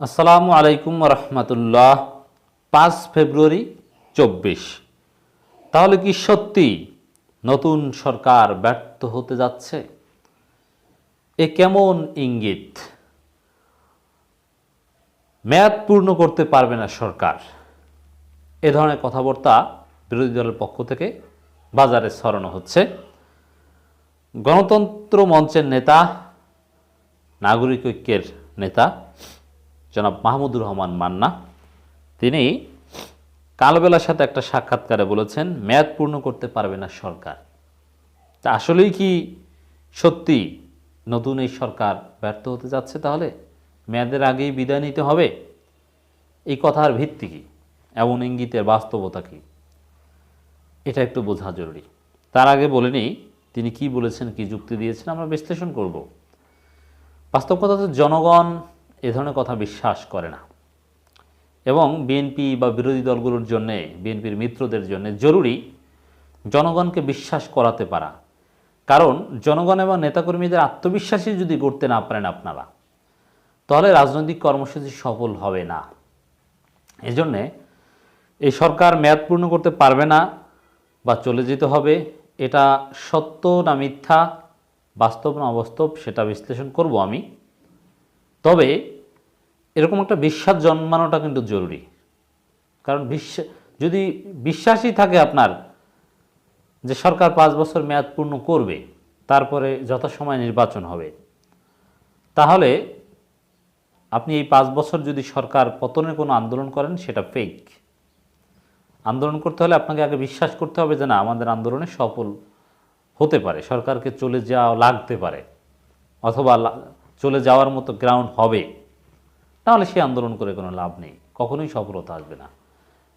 আসসালামু আলাইকুম রহমতুল্লাহ। পাঁচ ফেব্রুয়ারি চব্বিশ। তাহলে কি সত্যি নতুন সরকার ব্যর্থ হতে যাচ্ছে? এ কেমন ইঙ্গিত? মেয়াদ পূর্ণ করতে পারবে না সরকার। এ ধরনের কথাবার্তা বিরোধী দলের পক্ষ থেকে বাজারে ছড়ানো হচ্ছে। গণতন্ত্র মঞ্চের নেতা, নাগরিক ঐক্যের নেতা জনাব মাহমুদুর রহমান মান্না। তিনি কালবেলার সাথে একটা সাক্ষাৎকারে বলেছেন, মেয়াদ পূর্ণ করতে পারবে না সরকার। তা আসলেই কি সত্যি নতুন এই সরকার ব্যর্থ হতে যাচ্ছে তাহলে? মেয়াদের আগেই বিদায় নিতে হবে? এই কথার ভিত্তি কি? এমন ইঙ্গিতের বাস্তবতা কি? এটা একটু বোঝা জরুরি। তার আগে বলেনি তিনি কি বলেছেন, কি যুক্তি দিয়েছেন, আমরা বিশ্লেষণ করব। বাস্তব কথা জনগণ এ ধরনের কথা বিশ্বাস করে না। এবং বিএনপি বা বিরোধী দলগুলোর জন্যে বিএনপির মিত্রদের জন্য জরুরি জনগণকে বিশ্বাস করাতে পারা। কারণ জনগণ এবং নেতাকর্মীদের আত্মবিশ্বাসী যদি করতে না পারেন আপনারা, তাহলে রাজনৈতিক কর্মসূচি সফল হবে না। এজন্যে এই সরকার মেয়াদ পূর্ণ করতে পারবে না বা চলে যেতে হবে, এটা সত্য না মিথ্যা, বাস্তব না অবাস্তব সেটা বিশ্লেষণ করব আমি। তবে এরকম একটা বিশ্বাস জন্মানোটা কিন্তু জরুরি। কারণ বিশ্বাস যদি বিশ্বাসই থাকে আপনার যে সরকার পাঁচ বছর মেয়াদ পূর্ণ করবে, তারপরে যথাসময় নির্বাচন হবে, তাহলে আপনি এই পাঁচ বছর যদি সরকার পতনের কোনো আন্দোলন করেন, সেটা ফেক আন্দোলন করতে হলে আপনাকে আগে বিশ্বাস করতে হবে যে না, আমাদের আন্দোলনে সফল হতে পারে। সরকারকে চলে যাওয়া লাগতে পারে। অথবা চলে যাওয়ার মতো গ্রাউন্ড হবে, তাহলে সে আন্দোলন করে কোনো লাভ নেই, কখনোই সফলতা আসবে না।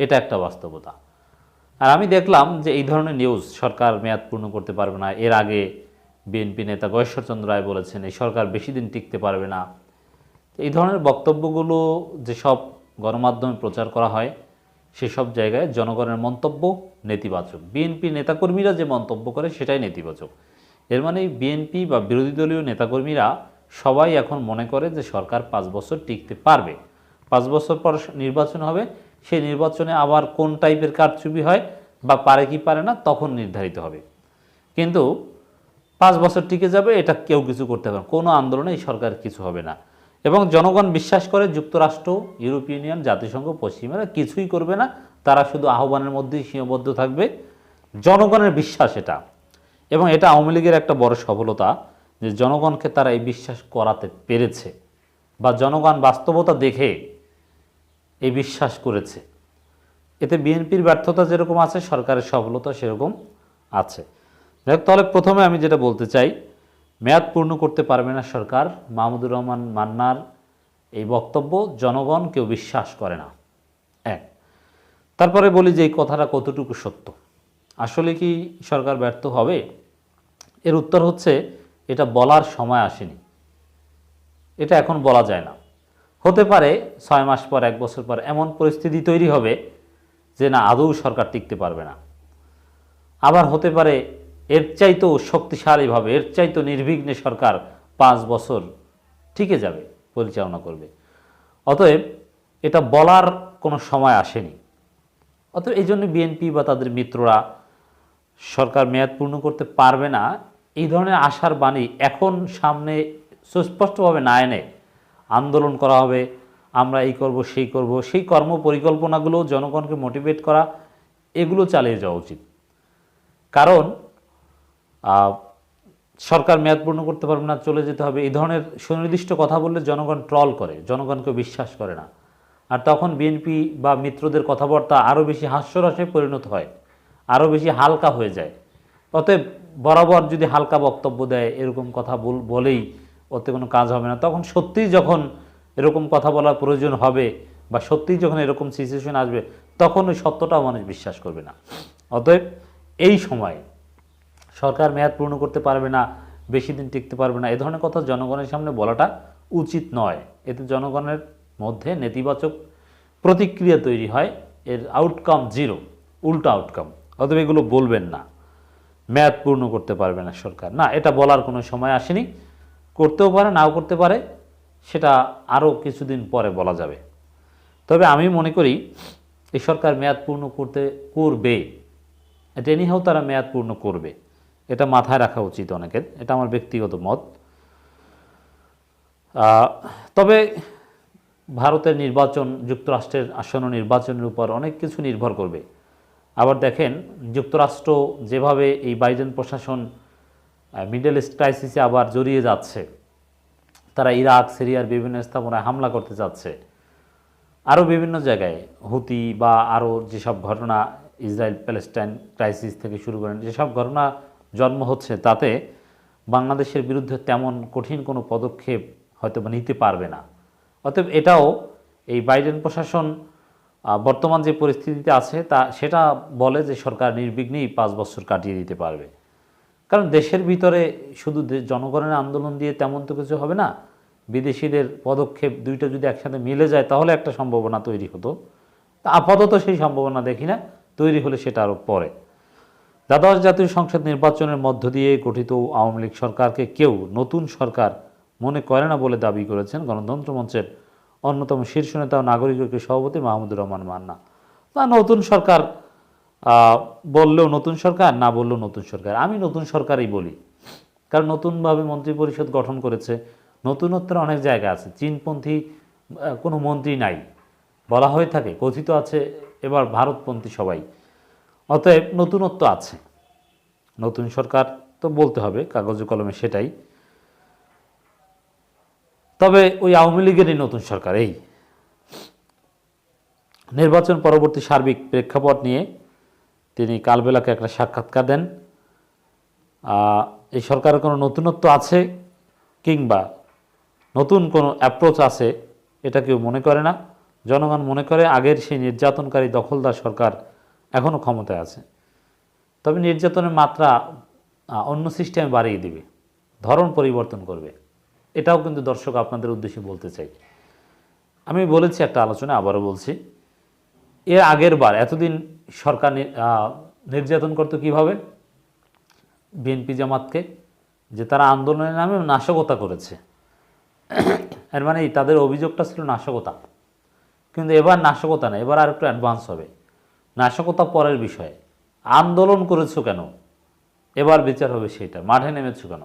এটা একটা বাস্তবতা। আর আমি দেখলাম যে এই ধরনের নিউজ সরকার মেয়াদ পূর্ণ করতে পারবে না, এর আগে বিএনপি নেতা গয়েশ্বরচন্দ্র রায় বলেছেন, এই সরকার বেশি দিন টিকতে পারবে না। এই ধরনের বক্তব্যগুলো যেসব গণমাধ্যমে প্রচার করা হয়, সেসব জায়গায় জনগণের মন্তব্য নেতিবাচক। বিএনপি নেতাকর্মীরা যে মন্তব্য করে, সেটাই নেতিবাচক। এর মানে বিএনপি বা বিরোধী দলীয় নেতাকর্মীরা সবাই এখন মনে করে যে সরকার পাঁচ বছর টিকতে পারবে। পাঁচ বছর পর নির্বাচন হবে, সেই নির্বাচনে আবার কোন টাইপের কারচুপি হয় বা পারে কি পারে না তখন নির্ধারিত হবে। কিন্তু পাঁচ বছর টিকে যাবে, এটা কেউ কিছু করতে পারে। কোনো আন্দোলনে এই সরকার কিছু হবে না। এবং জনগণ বিশ্বাস করে যুক্তরাষ্ট্র, ইউরোপীয় ইউনিয়ন, জাতিসংঘ, পশ্চিমেরা কিছুই করবে না। তারা শুধু আহ্বানের মধ্যেই সীমাবদ্ধ থাকবে। জনগণের বিশ্বাস এটা। এবং এটা আওয়ামী লীগের একটা বড় সফলতা। যে জনগণকে তারা এই বিশ্বাস করাতে পেরেছে বা জনগণ বাস্তবতা দেখে এই বিশ্বাস করেছে। এতে বিএনপির ব্যর্থতা যেরকম আছে, সরকারের সফলতা সেরকম আছে। দেখ তাহলে প্রথমে আমি যেটা বলতে চাই, মেয়াদ পূর্ণ করতে পারবে না সরকার, মাহমুদুর রহমান মান্নার এই বক্তব্য, জনগণ কেউ বিশ্বাস করে না। এক। তারপরে বলি যে এই কথাটা কতটুকু সত্য। আসলে কি সরকার ব্যর্থ হবে? এর উত্তর হচ্ছে এটা বলার সময় আসেনি। এটা এখন বলা যায় না। হতে পারে ছয় মাস পর, এক বছর পর এমন পরিস্থিতি তৈরি হবে যে না, আদৌ সরকার টিকতে পারবে না। আবার হতে পারে এর চাইতেও শক্তিশালীভাবে, এর চাইতেও নির্বিঘ্নে সরকার পাঁচ বছর ঠিকে যাবে, পরিচালনা করবে। অতএব এটা বলার কোনো সময় আসেনি। অতএব এই জন্য বিএনপি বা তাদের মিত্ররা সরকার মেয়াদ পূর্ণ করতে পারবে না এই ধরনের আশার বাণী এখন সামনে সুস্পষ্টভাবে না এনে আন্দোলন করা হবে, আমরা এই করব, সেই করব, সেই কর্ম পরিকল্পনাগুলো জনগণকে মোটিভেট করা, এগুলো চালিয়ে যাওয়া উচিত। কারণ সরকার মেয়াদ পূর্ণ করতে পারবে না, চলে যেতে হবে, এই ধরনের সুনির্দিষ্ট কথা বললে জনগণ ট্রল করে, জনগণকে বিশ্বাস করে না। আর তখন বিএনপি বা মিত্রদের কথাবার্তা আরও বেশি হাস্যরসে পরিণত হয়, আরও বেশি হালকা হয়ে যায়। অতএব বরাবর যদি হালকা বক্তব্য দেয়, এরকম কথা বল- বলেই ওতে কোনো কাজ হবে না। তখন সত্যিই যখন এরকম কথা বলার প্রয়োজন হবে বা সত্যিই যখন এরকম সিচুয়েশন আসবে, তখন ওই সত্যটাও মানুষ বিশ্বাস করবে না। অতএব এই সময়ে সরকার মেয়াদ পূর্ণ করতে পারবে না, বেশি দিন টিকতে পারবে না, এ ধরনের কথা জনগণের সামনে বলাটা উচিত নয়। এতে জনগণের মধ্যে নেতিবাচক প্রতিক্রিয়া তৈরি হয়, এর আউটকাম জিরো উল্টো আউটকাম অতএব এগুলো বলবেন না। মেয়াদ পূর্ণ করতে পারবে না সরকার। না, এটা বলার কোনো সময় আসেনি। করতেও পারে, নাও করতে পারে, সেটা আরও কিছুদিন পরে বলা যাবে। তবে আমি মনে করি, এই সরকার মেয়াদ পূর্ণ করতে করবে, এটা এনিহাও তারা মেয়াদ পূর্ণ করবে। এটা মাথায় রাখা উচিত অনেকের, এটা আমার ব্যক্তিগত মত। তবে ভারতের নির্বাচন, যুক্তরাষ্ট্রের আসন্ন নির্বাচনের উপর অনেক কিছু নির্ভর করবে। আবার দেখেন, যুক্তরাষ্ট্র যেভাবে এই বাইডেন প্রশাসন মিডল ইস্ট ক্রাইসিসে আবার জড়িয়ে যাচ্ছে, তারা ইরাক, সিরিয়ার বিভিন্ন স্থাপনায় হামলা করতে যাচ্ছে আরও বিভিন্ন জায়গায়, হুতি বা আরও যেসব ঘটনা ইসরায়েল প্যালেস্টাইন ক্রাইসিস থেকে শুরু করেন, যেসব ঘটনা জন্ম হচ্ছে, তাতে বাংলাদেশের বিরুদ্ধে তেমন কঠিন কোনো পদক্ষেপ হয়তো নিতে পারবে না। অতএব এটাও এই বাইডেন প্রশাসন বর্তমান যে পরিস্থিতিতে আছে, তা সেটা বলে যে সরকার নির্বিঘ্নেই পাঁচ বছর কাটিয়ে দিতে পারবে। কারণ দেশের ভিতরে শুধু জনগণের আন্দোলন দিয়ে তেমন তো কিছু হবে না, বিদেশিদের পদক্ষেপ দুইটা যদি একসাথে মিলে যায়, তাহলে একটা সম্ভাবনা তৈরি হতো। তা আপাতত সেই সম্ভাবনা দেখি না, তৈরি হলে সেটা আরও পরে। দ্বাদশ জাতীয় সংসদ নির্বাচনের মধ্য দিয়ে গঠিত আওয়ামী লীগ সরকারকে কেউ নতুন সরকার মনে করে না বলে দাবি করেছেন গণতন্ত্র মঞ্চের অন্যতম শীর্ষ নেতা ও নাগরিক ঐক্যের সভাপতি মাহমুদুর রহমান মান্না। তা নতুন সরকার বললেও নতুন সরকার, না বললেও নতুন সরকার। আমি নতুন সরকারই বলি। কারণ নতুনভাবে মন্ত্রী পরিষদ গঠন করেছে, নতুনত্বের অনেক জায়গা আছে। চীনপন্থী কোনো মন্ত্রী নাই। বলা হয়ে থাকে, কথিত আছে, এবার ভারতপন্থী সবাই। অতএব নতুনত্ব আছে। নতুন সরকার তো বলতে হবে, কাগজে কলমে সেটাই। তবে ওই আওয়ামী লীগেরই নতুন সরকার এই। নির্বাচন পরবর্তী সার্বিক প্রেক্ষাপট নিয়ে তিনি কালবেলাকে একটা সাক্ষাৎকার দেন। এই সরকারের কোনো নতুনত্ব আছে কিংবা নতুন কোনো অ্যাপ্রোচ আছে, এটা কেউ মনে করে না। জনগণ মনে করে আগের সেই নির্যাতনকারী দখলদার সরকার এখনও ক্ষমতায় আছে। তবে নির্যাতনের মাত্রা অন্য সিস্টেমে বাড়িয়ে দিবে, ধরন পরিবর্তন করবে। এটাও কিন্তু দর্শক আপনাদের উদ্দেশ্যে বলতে চাই। আমি বলেছি একটা আলোচনা, আবারও বলছি। এর আগের বার এতদিন সরকার নির্যাতন করতো কীভাবে? বিএনপি জামাতকে, যে তারা আন্দোলনের নামে নাশকতা করেছে। এর মানে তাদের অভিযোগটা ছিল নাশকতা। কিন্তু এবার নাশকতা না, এবার আর একটু অ্যাডভান্স হবে। নাশকতা পরের বিষয়, আন্দোলন করেছ কেন? এবার বিচার হবে সেটা, মাঠে নেমেছো কেন?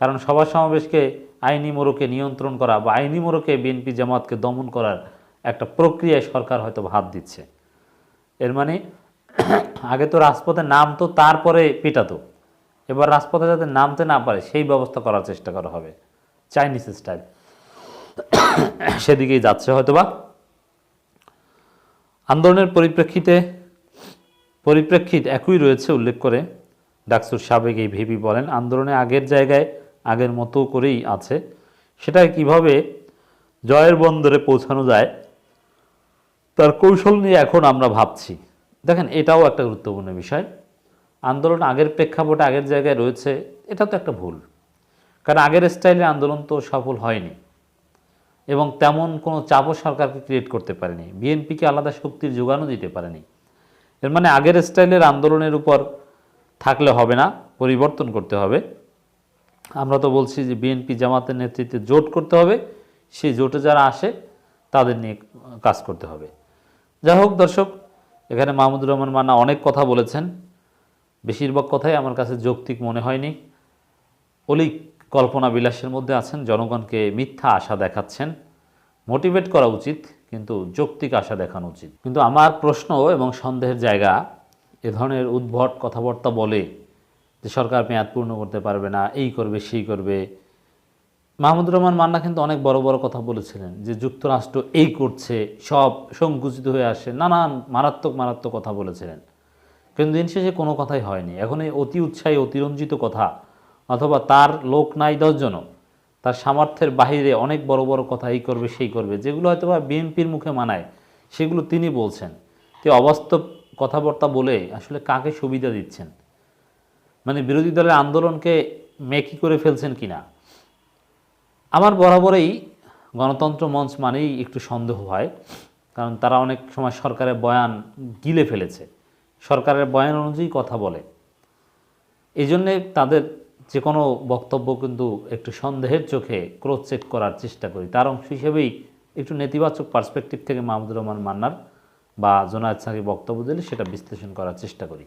কারণ সভা সমাবেশকে আইনি মোড়কে নিয়ন্ত্রণ করা বা আইনি মোড়কে বিএনপি জামাতকে দমন করার একটা প্রক্রিয়ায় সরকার হয়তো হাত দিচ্ছে। এর মানে আগে তো রাজপথে নামতো, তারপরে পেটাতো। এবার রাজপথে যাতে নামতে না পারে, সেই ব্যবস্থা করার চেষ্টা করা হবে। চাইনিজ স্টাইল সেদিকেই যাচ্ছে হয়তোবা। আন্দোলনের পরিপ্রেক্ষিতে, পরিপ্রেক্ষিত একই রয়েছে উল্লেখ করে। ডাকসুর সাবেক এই ভিপি বলেন, আন্দোলনে আগের জায়গায় আগের মতো করেই আছে। সেটা কীভাবে জয়ের বন্দরে পৌঁছানো যায়, তার কৌশল নিয়ে এখন আমরা ভাবছি। দেখেন, এটাও একটা গুরুত্বপূর্ণ বিষয়। আন্দোলন আগের প্রেক্ষাপটে আগের জায়গায় রয়েছে এটা তো একটা ভুল। কারণ আগের স্টাইলে আন্দোলন তো সফল হয়নি। এবং তেমন কোনো চাপও সরকারকে ক্রিয়েট করতে পারেনি। বিএনপিকে আলাদা শক্তির যোগানও দিতে পারেনি। এর মানে আগের স্টাইলের আন্দোলনের উপর থাকলে হবে না, পরিবর্তন করতে হবে। আমরা তো বলছি যে বিএনপি জামাতের নেতৃত্বে জোট করতে হবে। সেই জোটে যারা আসে, তাদের নিয়ে কাজ করতে হবে। যাই হোক দর্শক, এখানে মাহমুদুর রহমান মান্না অনেক কথা বলেছেন। বেশিরভাগ কথাই আমার কাছে যৌক্তিক মনে হয়নি। অলিক কল্পনা বিলাসের মধ্যে আছেন, জনগণকে মিথ্যা আশা দেখাচ্ছেন। মোটিভেট করা উচিত, কিন্তু যৌক্তিক আশা দেখানো উচিত। কিন্তু আমার প্রশ্ন এবং সন্দেহের জায়গা, এ ধরনের উদ্ভট কথাবার্তা বলে যে সরকার মেয়াদ পূর্ণ করতে পারবে না, এই করবে, সেই করবে। মাহমুদুর রহমান মান্না কিন্তু অনেক বড় বড় কথা বলেছিলেন যে যুক্তরাষ্ট্র এই করছে, সব সংকুচিত হয়ে আসে নানান মারাত্মক মারাত্মক কথা বলেছিলেন। কিন্তু দিন শেষে কোনো কথাই হয়নি। এখন এই অতি উৎসাহী, অতিরঞ্জিত কথা, অথবা তার লোক নাই দশজনও, তার সামর্থ্যের বাহিরে অনেক বড় বড় কথা এই করবে, সেই করবে, যেগুলো হয়তো বা বিএনপির মুখে মানায়, সেগুলো তিনি বলছেন। তে অবাস্তব কথাবার্তা বলে আসলে কাকে সুবিধা দিচ্ছেন? মানে বিরোধী দলের আন্দোলনকে মেকি করে ফেলছেন কিনা? আমার বরাবরই গণতন্ত্র মঞ্চ মানেই একটু সন্দেহ হয়, কারণ তারা অনেক সময় সরকারের বয়ান গিলে ফেলেছে। সরকারের বয়ান অনুযায়ী কথা বলে। এই জন্যে তাদের যে কোনো বক্তব্য কিন্তু একটু সন্দেহের চোখে ক্রস চেক করার চেষ্টা করি। তার অংশ হিসেবেই একটু নেতিবাচক পার্সপেক্টিভ থেকে মাহমুদুর রহমান মান্নার বা জোনায়দ সাকি বক্তব্য দিলে সেটা বিশ্লেষণ করার চেষ্টা করি।